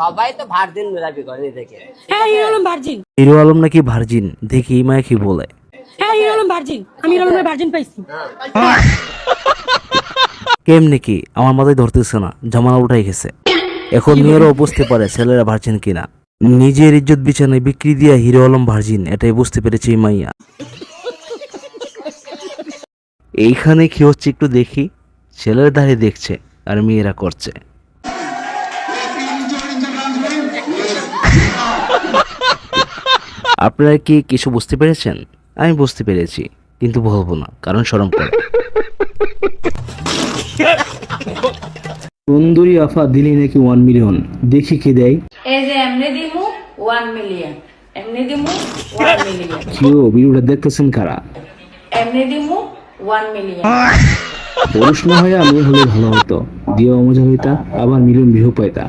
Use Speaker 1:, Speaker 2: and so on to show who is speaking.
Speaker 1: সবাই তো ভার্জিন দাবি করে নিজেকে।
Speaker 2: হ্যাঁ হিরো আলম ভার্জিন
Speaker 3: হিরো আলম নাকি ভার্জিন দেখি এই কি বলে।
Speaker 2: হ্যাঁ হিরো আলম ভার্জিন আমি হিরো আলমের ভার্জিন পাইছি।
Speaker 3: কেমনে কি? আমার মাথায় ধরতেছে না জামানা উঠাই গেছে। এখন মেয়েরাও বুঝতে পারে ছেলেরা ভার্জিন কিনা। নিজের ইজ্জত বিছানায় বিক্রি দিয়া হিরো আলম ভার্জিন এটাই বুঝতে পেরেছে এই মাইয়া এইখানে কি হচ্ছে একটু দেখি। ছেলের দাঁড়িয়ে দেখছে আর মেয়েরা করছে। আপনারা কি কিছু বুঝতে পেরেছেন? আমি বুঝতে পেরেছি কিন্তু বলব না কারণ শরম করে। সুন্দরী আফা দিলি নাকি ওয়ান মিলিয়ন দেখি কি দেয়।
Speaker 4: এই যে এমনি দিমু ওয়ান মিলিয়ন এমনি দিমু ওয়ান মিলিয়ন
Speaker 3: কিও ভিডিওটা দেখতেছেন কারা?
Speaker 4: এমনি দিমু ওয়ান মিলিয়ন
Speaker 3: পুরুষ না হয়ে আমি হলে ভালো হতো। দিয়ে মজা হইতা আবার মিলিয়ন ভিউ পাইতা।